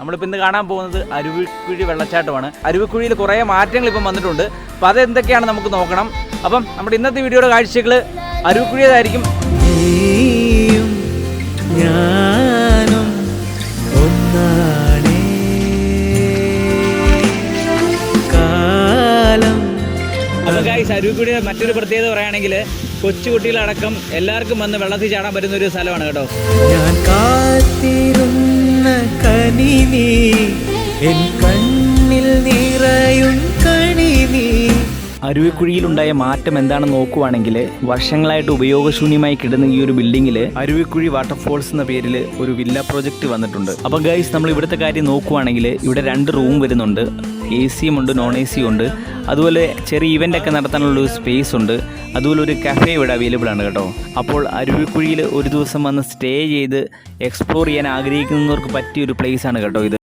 നമ്മളിപ്പോൾ ഇന്ന് കാണാൻ പോകുന്നത് അരുവിക്കുഴി വെള്ളച്ചാട്ടമാണ്. അരുവിക്കുഴിയിൽ കുറേ മാറ്റങ്ങൾ ഇപ്പം വന്നിട്ടുണ്ട്. അപ്പം അതെന്തൊക്കെയാണ് നമുക്ക് നോക്കണം. അപ്പം നമ്മുടെ ഇന്നത്തെ വീഡിയോയുടെ കാഴ്ചകൾ അരുവിക്കുഴിയതായിരിക്കും അരുവിക്കുഴിയുടെ മറ്റൊരു പ്രത്യേകത പറയുകയാണെങ്കിൽ കൊച്ചുകുട്ടികളടക്കം എല്ലാവർക്കും വന്ന് വെള്ളത്തിൽ ചാടാൻ പറ്റുന്ന ഒരു സ്ഥലമാണ് കേട്ടോ. ഞാൻ കാത്തിരുന്ന നീ എൻ കണ്ണിൽ കണി നീ. അരുവിക്കുഴിയിലുണ്ടായ മാറ്റം എന്താണെന്ന് നോക്കുവാണെങ്കിൽ വർഷങ്ങളായിട്ട് ഉപയോഗശൂന്യമായി കിടന്ന ഈ ഒരു ബിൽഡിങ്ങിൽ അരുവിക്കുഴി വാട്ടർഫോൾസ് എന്ന പേരിൽ ഒരു വില്ല പ്രോജക്റ്റ് വന്നിട്ടുണ്ട്. അപ്പോൾ ഗൈസ് നമ്മൾ ഇവിടുത്തെ കാര്യം നോക്കുവാണെങ്കിൽ ഇവിടെ രണ്ട് റൂം വരുന്നുണ്ട്. എ സിയും ഉണ്ട് നോൺ എ സിയും ഉണ്ട്. അതുപോലെ ചെറിയ ഇവന്റ് ഒക്കെ നടത്താനുള്ള ഒരു സ്പേസ് ഉണ്ട്. അതുപോലെ ഒരു കഫേ ഇവിടെ അവൈലബിൾ ആണ് കേട്ടോ. അപ്പോൾ അരുവിക്കുഴിയിൽ ഒരു ദിവസം വന്ന് സ്റ്റേ ചെയ്ത് എക്സ്പ്ലോർ ചെയ്യാൻ ആഗ്രഹിക്കുന്നവർക്ക് പറ്റിയ ഒരു പ്ലേസ് ആണ് കേട്ടോ ഇത്.